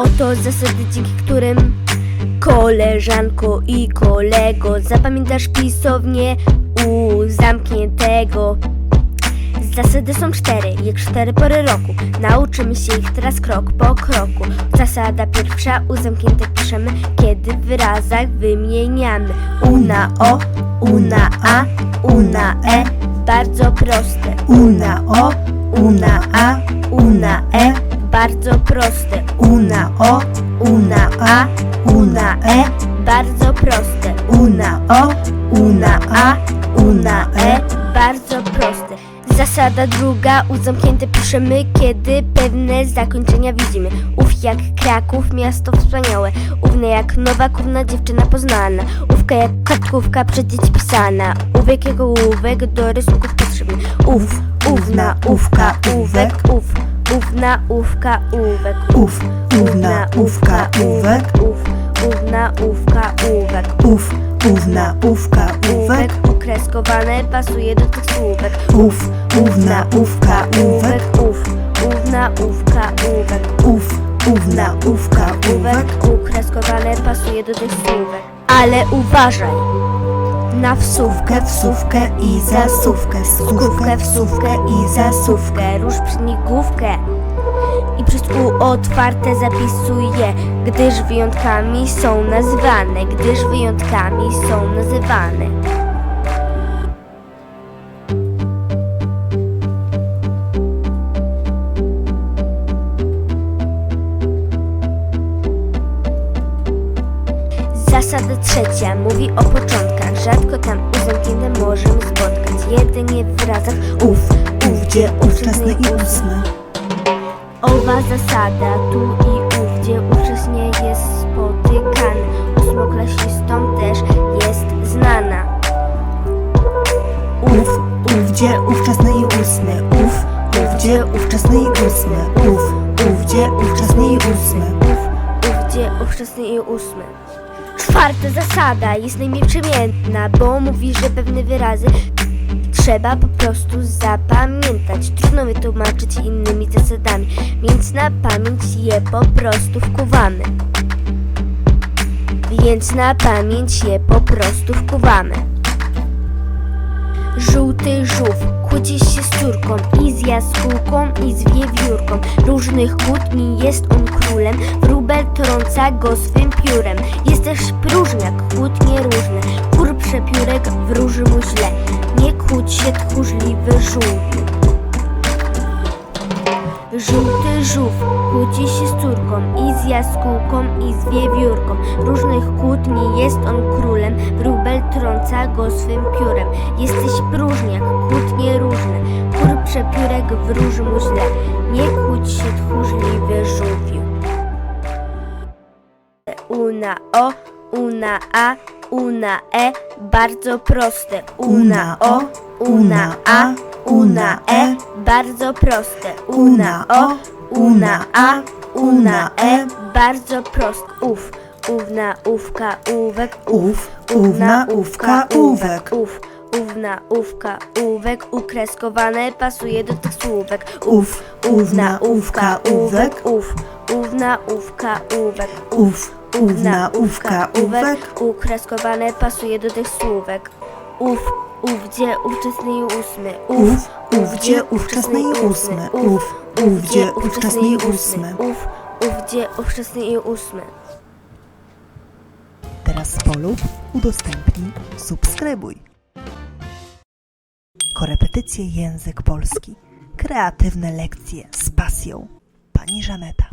Oto zasady, dzięki którym koleżanko i kolego zapamiętasz pisownię u zamkniętego. Zasady są cztery, jak cztery pory roku. Nauczymy się ich teraz krok po kroku. Zasada pierwsza, u zamkniętych piszemy, kiedy w wyrazach wymieniamy. U na o, u na a, u na e. Bardzo proste. U na o, U na a, u na e. Bardzo proste. O, U na A, U na E, bardzo proste. Zasada druga, u zamknięte piszemy, kiedy pewne zakończenia widzimy. Ów jak Kraków, miasto wspaniałe. Ówne jak nowa kurna dziewczyna poznana. Ówka jak kartkówka przed dzieci pisana. Ówek jak ołówek do rysunków potrzebny. Ów, ówna, ówka, uwek, ów. Ówna, ówka, uwek. ów, ówna, ówka, uwek, Ów, ówna, ówka, uwek. ów, ówna, ówka, uwek, ukreskowane pasuje do tych słówek. ów, ówna, ówka, uwek, ów, ówna, ówka, uwek. ów, ówna, ówka, Uwek ukreskowane pasuje do tych słówek. Ale uważaj! Na wsówkę, wsówkę i zasówkę, skówkę, wsówkę i zasówkę. Róż przynigłówkę. I przez U otwarte zapisuję, gdyż wyjątkami są nazywane, gdyż wyjątkami są nazywane. Zasada trzecia mówi o początkach. Rzadko tam uzamknięte możemy spotkać. Jedynie w wyrazach ów, ówdzie, ówczesny i ósmy, Owa zasada tu i ówdzie ówcześnie jest spotykana. Ósmoklasistom też jest znana. ów, ówdzie, ówczesny i ósmy, ów, ówdzie, ówczesny i ósmy, ów, ówdzie, ówczesny i ósmy, Ów, ówdzie ówczesny i ósmy. Czwarta zasada jest najmniej przemiętna, bo mówi, że pewne wyrazy trzeba po prostu zapamiętać. Trudno wytłumaczyć innymi zasadami, więc na pamięć je po prostu wkuwamy. Więc na pamięć je po prostu wkuwamy. Żółty żółw kłóci się z córką i z jaskółką i z wiewiórką. Różnych kłótni jest on królem, wróbel trąca go swym piórem. Jest też próżniak, kłótnie różne, kur przepiórek wróży mu źle. Nie kłóć się tchórzliwy żółwiu. Żółty żółw kłóci się z córką i z jaskółką i z wiewiórką. Różnych kłótni jest on królem, wróbel trąca go swym piórem. Jesteś próżniak, kłótnie różne, kur przepiórek wróży mu źle. Nie kłóć się tchórzliwy żółwiu. U na o, u na a, u na e, bardzo proste. U na o, u na a, u na e, bardzo proste. U na o, u na a, u na e, bardzo proste. Ów, ówna, ówka, uwek, ów, ówna, ówka, uwek, Ów, ówna, ówka, uwek, ukreskowane pasuje do tych słówek. ów, ówna, ówka, uwek, Ów, ówna, ówka, uwek. ów, ówna, ówka, uwek, ukreskowane pasuje do tych słówek. Ów, ówdzie, ówczesny i ósmy. ów, ówdzie, ówczesny i ósmy, ów, ówdzie, ówczesny i ósmy. Ów, ówdzie, ówczesny i ósmy. Teraz polub, udostępnij, subskrybuj. Korepetycje język polski. Kreatywne lekcje z pasją. Pani Żaneta.